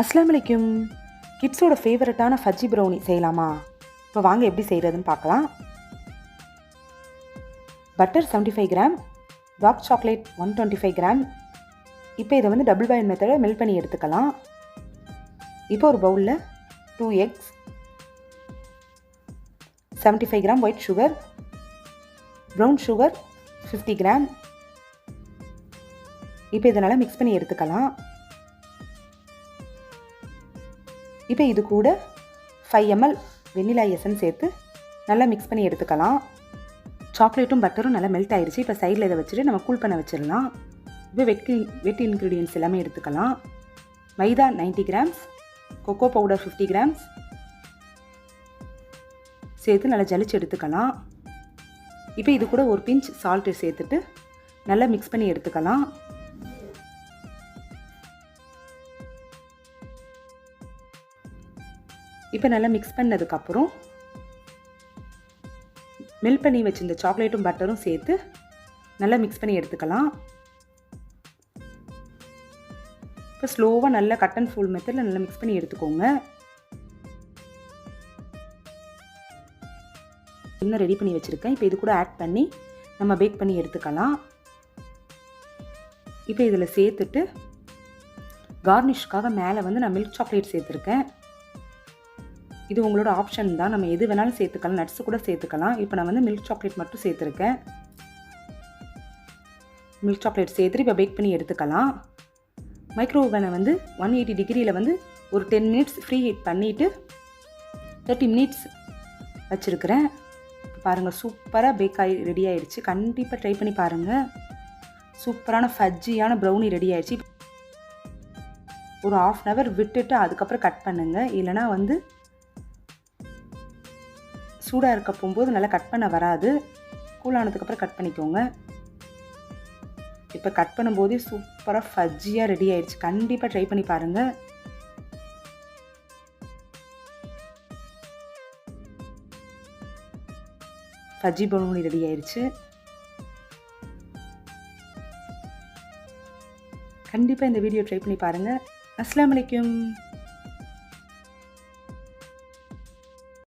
அஸ்லாம் வலைக்கும் கிட்ஸோட ஃபேவரட்டான ஃபஜ்ஜி ப்ரௌனி செய்யலாமா? இப்போ வாங்க எப்படி செய்கிறதுன்னு பார்க்கலாம். Butter 75 five gram dark chocolate one twenty five gram இப்போ இதை வந்து டபுள் பாயில் மெத்தடை மெல்ட் பண்ணி எடுத்துக்கலாம். இப்போ ஒரு பவுலில் two eggs 75 five gram white sugar brown sugar fifty gram இப்போ இதனால் மிக்ஸ் பண்ணி எடுத்துக்கலாம். இப்போ இது கூட ஃபைவ் எம்எல் வெண்ணிலா எசன் சேர்த்து நல்லா மிக்ஸ் பண்ணி எடுத்துக்கலாம். சாக்லேட்டும் பட்டரும் நல்லா மெல்ட் ஆயிடுச்சு இப்போ சைடில் இதை வச்சுட்டு நம்ம கூல் பண்ண வச்சிடலாம். இப்போ வெட் வெட் இன்க்ரீடியன்ஸ் எல்லாமே எடுத்துக்கலாம். Maida 90 grams cocoa powder fifty grams சேர்த்து நல்லா ஜலிச்சு எடுத்துக்கலாம். இப்போ இது கூட ஒரு பிஞ்ச் சால்ட்டு சேர்த்துட்டு நல்லா மிக்ஸ் பண்ணி எடுத்துக்கலாம். இப்போ நல்லா மிக்ஸ் பண்ணதுக்கப்புறம் மெல்ட் பண்ணி வச்சிருந்த சாக்லேட்டும் பட்டரும் சேர்த்து நல்லா மிக்ஸ் பண்ணி எடுத்துக்கலாம். இப்போ ஸ்லோவாக நல்லா கட் அண்ட் ஃபுல் மெத்தடில் நல்லா மிக்ஸ் பண்ணி எடுத்துக்கோங்க. இன்னும் ரெடி பண்ணி வச்சுருக்கேன். இப்போ இது கூட ஆட் பண்ணி நம்ம பேக் பண்ணி எடுத்துக்கலாம். இப்போ இதில் சேர்த்துட்டு கார்னிஷ்க்காக மேலே வந்து நான் மில்க் சாக்லேட் சேர்த்துருக்கேன். இது உங்களோட ஆப்ஷன் தான். நம்ம எது வேணாலும் சேர்த்துக்கலாம். நட்ஸு கூட சேர்த்துக்கலாம். இப்போ நான் வந்து மில்க் சாக்லேட் மட்டும் சேர்த்துருக்கேன். மில்க் சாக்லேட் சேர்த்துட்டு இப்போ பேக் பண்ணி எடுத்துக்கலாம். மைக்ரோ ஓவனை வந்து ஒன் எயிட்டி டிகிரியில் வந்து ஒரு டென் மினிட்ஸ் ஃப்ரீ ஹீட் பண்ணிவிட்டு தேர்ட்டி மினிட்ஸ் வச்சுருக்கிறேன். பாருங்கள் சூப்பராக பேக் ஆகி ரெடி ஆகிடுச்சு கண்டிப்பாக ட்ரை பண்ணி பாருங்கள் சூப்பரான ஃபஜ்ஜியான ப்ரௌனி ரெடி ஆயிடுச்சு. ஒரு ஆஃப் அன் ஹவர் விட்டுட்டு அதுக்கப்புறம் கட் பண்ணுங்கள் இல்லைனா வந்து சூடாக இருக்க போகும்போது நல்லா கட் பண்ண வராது. கூலானதுக்கப்புறம் கட் பண்ணிக்கோங்க. இப்போ கட் பண்ணும்போதே சூப்பராக ஃபஜ்ஜியாக ரெடி ஆயிடுச்சு. கண்டிப்பாக ட்ரை பண்ணி பாருங்கள் ஃபஜ்ஜி பலூனி ரெடி ஆயிடுச்சு. கண்டிப்பாக இந்த வீடியோ ட்ரை பண்ணி பாருங்கள் அஸ்லாம் வலைக்கம்